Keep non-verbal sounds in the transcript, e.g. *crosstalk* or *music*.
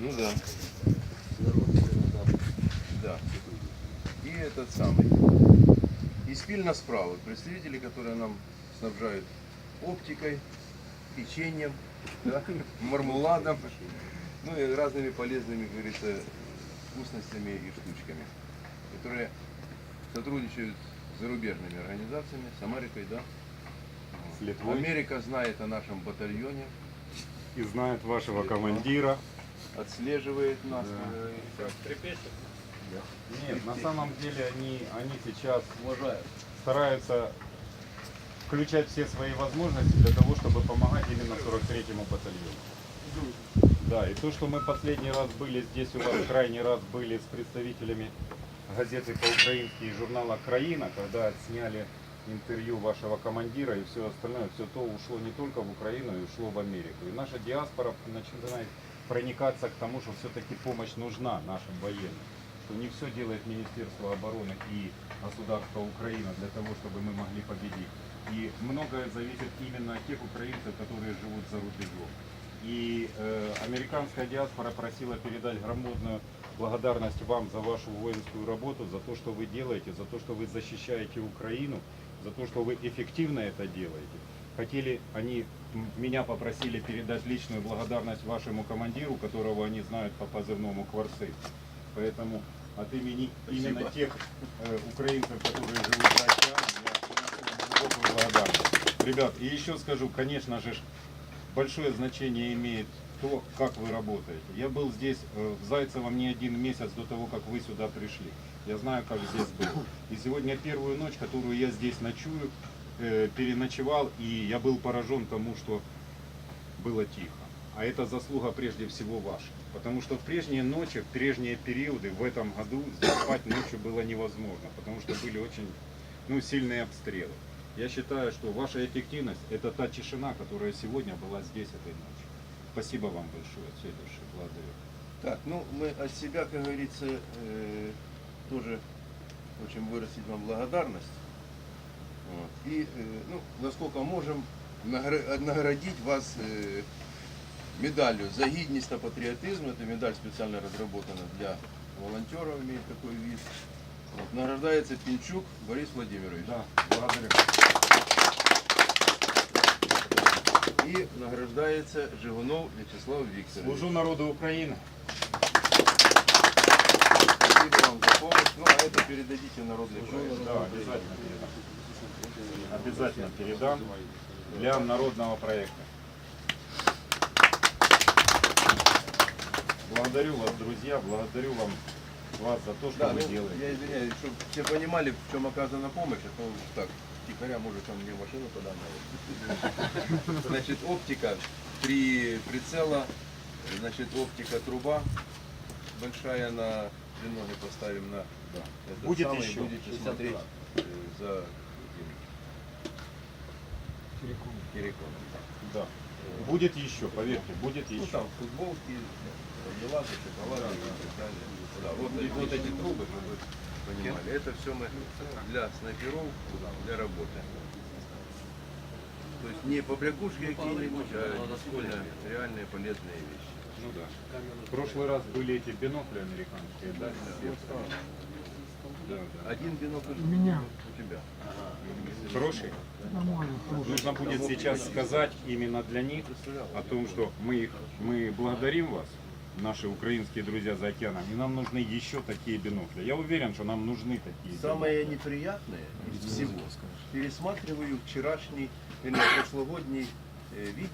Ну да. Да. И этот самый. И спильно справа представители, которые нам снабжают оптикой, печеньем, да, *laughs* мармеладом, ну и разными полезными, как говорится, вкусностями и штучками, которые сотрудничают с зарубежными организациями, с Америкой, да. С Литвой. Америка знает о нашем батальоне, И знает вашего командира. Отслеживает нас. э, Нет, на самом деле они, они сейчас стараются включать все свои возможности для того, чтобы помогать именно 43-му батальону. Да, и то, что мы последний раз были здесь у вас, крайний раз были с представителями газеты по-украински и журнала «Краина», когда сняли интервью вашего командира и все остальное, все то ушло не только в Украину, и ушло в Америку. И наша диаспора начинает проникаться к тому, что все-таки помощь нужна нашим военным. Что не все делает Министерство обороны и государство Украина для того, чтобы мы могли победить. И многое зависит именно от тех украинцев, которые живут за рубежом. И э, американская диаспора просила передать громадную благодарность вам за вашу воинскую работу, за то, что вы делаете, за то, что вы защищаете Украину, за то, что вы эффективно это делаете. Хотели, они меня попросили передать личную благодарность вашему командиру, которого они знают по позывному Кварцы. Поэтому от имени именно тех э, украинцев, которые живут за океаном, я благодарность. Ребят, и еще скажу, конечно же, большое значение имеет то, как вы работаете. Я был здесь э, в Зайцево не один месяц до того, как вы сюда пришли. Я знаю, как здесь было. И сегодня первую ночь, которую я здесь ночую, переночевал, и я был поражен тому, что было тихо. А это заслуга прежде всего ваша. Потому что в прежние ночи, в прежние периоды в этом году спать ночью было невозможно, потому что были очень ну, сильные обстрелы. Я считаю, что ваша эффективность – это та тишина, которая сегодня была здесь этой ночью. Спасибо вам большое, души. Благодарю. Так, ну мы от себя, как говорится, э, тоже хочем выразить вам благодарность. Вот. И, э, ну, насколько можем, награ- наградить вас э, медалью за гідність та патріотизм. Это медаль специально разработана для волонтеров, имеет такой вид. Вот. Награждается Пинчук Борис Владимирович. Да, благодарю. И награждается Жигунов Вячеслав Викторович. Служу народу України. Спасибо вам за помощь. Ну, а это передадите народный проект. Да, обязательно передам. Обязательно передам для народного проекта. Благодарю вас, друзья, благодарю вам, вас за то, что Да, вы ну, делаете. я извиняюсь, чтобы все понимали, в чем оказана помощь, а то так, тихоря может там мне машину туда надо. *laughs* Значит, оптика при прицела, значит, оптика труба большая на треноге поставим на Да. этот Будет самый, еще. будете смотреть э, за этим Кириком. Да. Будет еще, поверьте, будет Ну еще. там футболки, мармелады, шоколады и так далее. Да, вот, и вот эти трубы, чтобы вы понимали, это все мы для снайперов, для работы. То есть не побрякушки какие-нибудь, а действительно реальные полезные вещи. Ну да. В прошлый раз были эти бинокли американские? Да, да. Один бинокль У меня у тебя. Хороший? нормально. Нужно будет сейчас сказать именно для них о том, что мы, их, мы благодарим вас, наши украинские друзья за океаном, и нам нужны еще такие бинокли. Я уверен, что нам нужны такие бинокли. Самое неприятное из всего, пересматриваю вчерашний или прошлогодний э, видео.